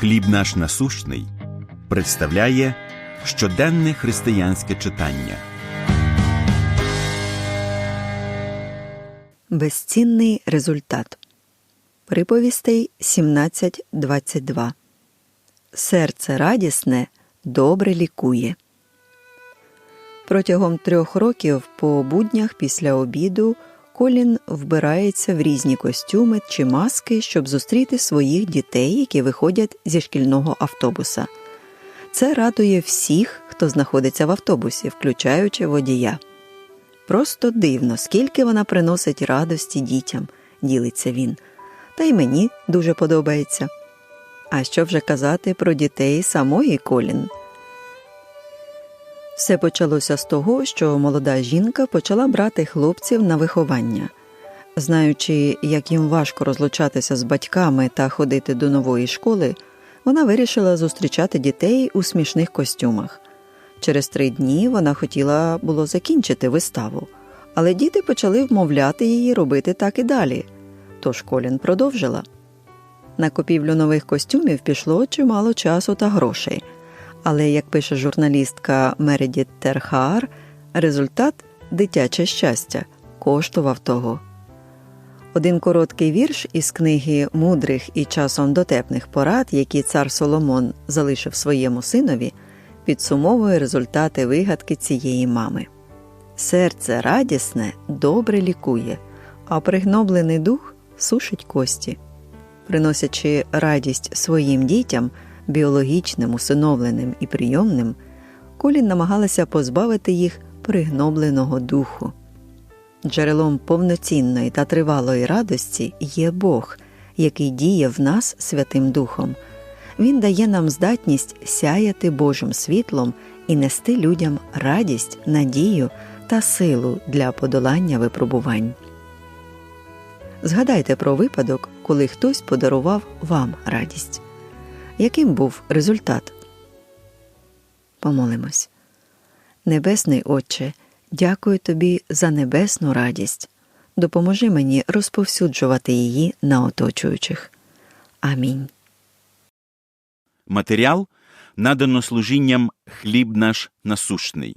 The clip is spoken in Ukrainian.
Хліб наш насущний представляє щоденне християнське читання. Безцінний результат. Приповістей 17.22. Серце радісне добре лікує. Протягом трьох років по буднях після обіду Колін вбирається в різні костюми чи маски, щоб зустріти своїх дітей, які виходять зі шкільного автобуса. Це радує всіх, хто знаходиться в автобусі, включаючи водія. Просто дивно, скільки вона приносить радості дітям, ділиться він. Та й мені дуже подобається. А що вже казати про дітей самої Колін? Все почалося з того, що молода жінка почала брати хлопців на виховання. Знаючи, як їм важко розлучатися з батьками та ходити до нової школи, вона вирішила зустрічати дітей у смішних костюмах. Через три дні вона хотіла було закінчити виставу, але діти почали вмовляти її робити так і далі. Тож Колін продовжила. На купівлю нових костюмів пішло чимало часу та грошей. Але, як пише журналістка Мередіт Терхаар, результат дитяче щастя коштував того. Один короткий вірш із книги мудрих і часом дотепних порад, які цар Соломон залишив своєму синові, підсумовує результати вигадки цієї мами. Серце радісне добре лікує, а пригноблений дух сушить кості. Приносячи радість своїм дітям, біологічним, усиновленим і прийомним, Колін намагалася позбавити їх пригнобленого духу. Джерелом повноцінної та тривалої радості є Бог, який діє в нас Святим Духом. Він дає нам здатність сяяти Божим світлом і нести людям радість, надію та силу для подолання випробувань. Згадайте про випадок, коли хтось подарував вам радість. Яким був результат? Помолимось. Небесний Отче, дякую тобі за небесну радість. Допоможи мені розповсюджувати її на оточуючих. Амінь. Матеріал надано служінням хліб наш насущний.